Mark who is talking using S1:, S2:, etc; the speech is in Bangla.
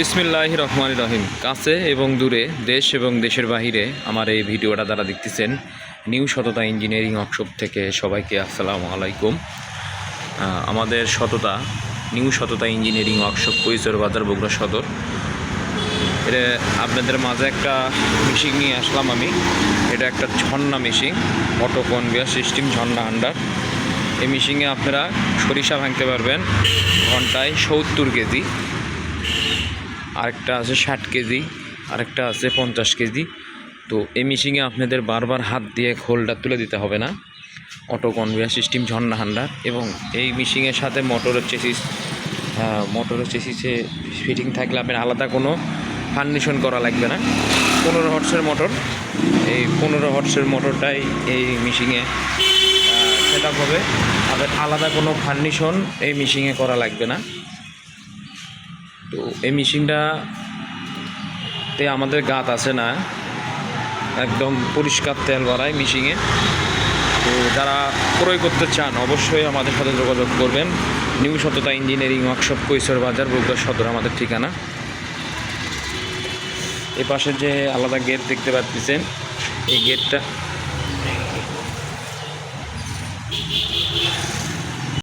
S1: বিসমিল্লাহ রহমান রহিম। কাছে এবং দূরে, দেশ এবং দেশের বাহিরে আমার এই ভিডিওটা দ্বারা দেখতেছেন, নিউ সততা ইঞ্জিনিয়ারিং ওয়ার্কশপ থেকে সবাইকে আসসালামু আলাইকুম। আমাদের সততা, নিউ সততা ইঞ্জিনিয়ারিং ওয়ার্কশপ কৈশোর বাজার, বগুড়া সদর। এটা আপনাদের মাঝে একটা মেশিন নিয়ে আসলাম আমি। এটা একটা ঝর্ণা মেশিন অটো কনভিয়ার সিস্টেম ঝর্ণা আন্ডার এই মেশিনে আপনারা সরিষা ভাঙতে পারবেন, ঘন্টায় সত্তর কেজি। আরেকটা আছে ষাট কেজি, আরেকটা আছে পঞ্চাশ কেজি। তো এই মেশিনে আপনাদের বারবার হাত দিয়ে খোলটা তুলে দিতে হবে না। অটো কনভেয়ার সিস্টেম ঝর্ণা হান্ডার এবং এই মেশিনের সাথে মোটরের চেসিস মোটরের চেসিসে ফিটিং থাকলে আপনার আলাদা কোনো ফার্নিশন করা লাগবে না। পনেরো হর্সের মোটর এই পনেরো হর্সের মোটরটাই এই মেশিনে সেট হবে। আপনার আলাদা কোনো ফার্নিশন এই মেশিনে করা লাগবে না। তো এই মেশিনটাতে আমাদের গাত আছে না, একদম পরিষ্কার তেল ভরায় মিশিংয়ে তো যারা ক্রয় করতে চান, অবশ্যই আমাদের সাথে যোগাযোগ করবেন। নিউ সততা ইঞ্জিনিয়ারিং ওয়ার্কশপ, কৈশোর বাজার, বগুড়া সদর, আমাদের ঠিকানা। এ পাশে যে আলাদা গেট দেখতে পাচ্ছেন এই গেটটা